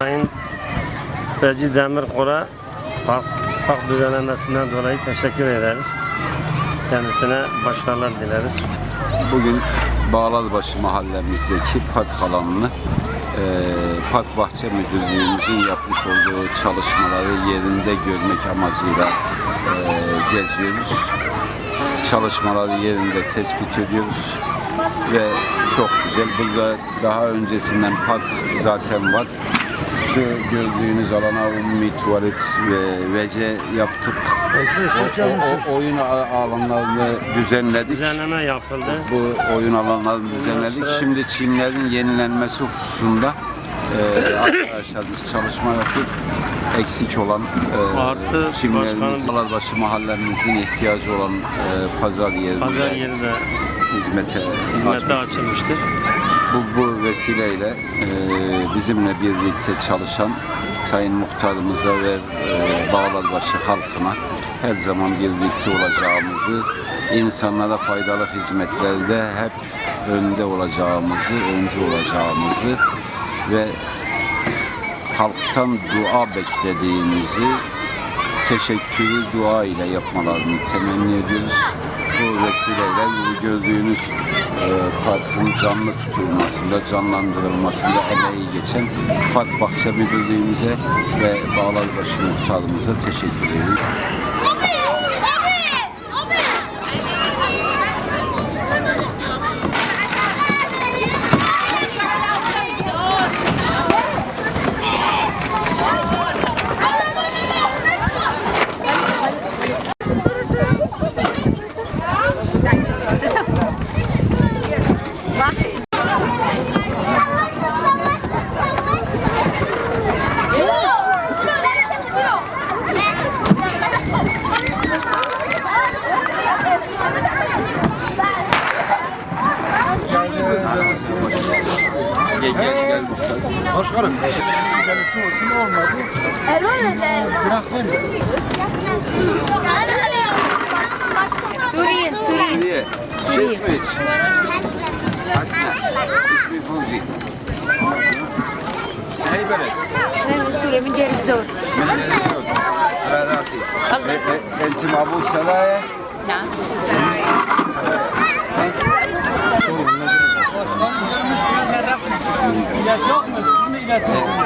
Sayın Feci Demirkol'a park, park düzenlemesinden dolayı teşekkür ederiz. Kendisine başarılar dileriz. Bugün Bağlalbaşı mahallemizdeki park alanını eee Park Bahçe Müdürlüğümüzün yapmış olduğu çalışmaları yerinde görmek amacıyla eee, geziyoruz. Çalışmaları yerinde tespit ediyoruz ve çok güzel. Burada daha öncesinden park zaten var. Şu gördüğünüz alana umumi tuvalet ve WC yaptık. O, o- o oyun alanlarını düzenledik. Düzenleme yapıldı. Bu oyun alanlarını düzenledik. Şimdi çimlerin yenilenmesi hususunda e, arkadaşlarımız çalışma yapıyor. Eksik olan e, Artı çimlerimiz, başkanım- Alarbaşı mahallemizin ihtiyacı olan e, pazar yeri Pazar yeri de hizmete, hizmete açmış. açılmıştır. Bu, bu vesileyle e, bizimle birlikte çalışan Sayın Muhtarımıza ve e, Bağlarbaşı halkına her zaman birlikte olacağımızı, insanlara faydalı hizmetlerde hep önde olacağımızı, öncü olacağımızı ve halktan dua beklediğimizi teşekkürü dua ile yapmalarını temenni ediyoruz. Bu vesileyle bu gördüğünüz e, parkın canlı tutulmasında, canlandırılmasında emeği geçen Park Bahçe Müdürlüğümüze ve Bağlarbaşı Muhtarımıza teşekkür ediyoruz. Gel gel gel muhtar. Başkanım. Suriye, Suriye. Suriye. Şey mi hiç? Asna. İsmi Fauzi. Hey belet. من سوريا من دير الزور من الزود على راسي الله. إيه، إيه، انت مع ابو سلايه نعم 太可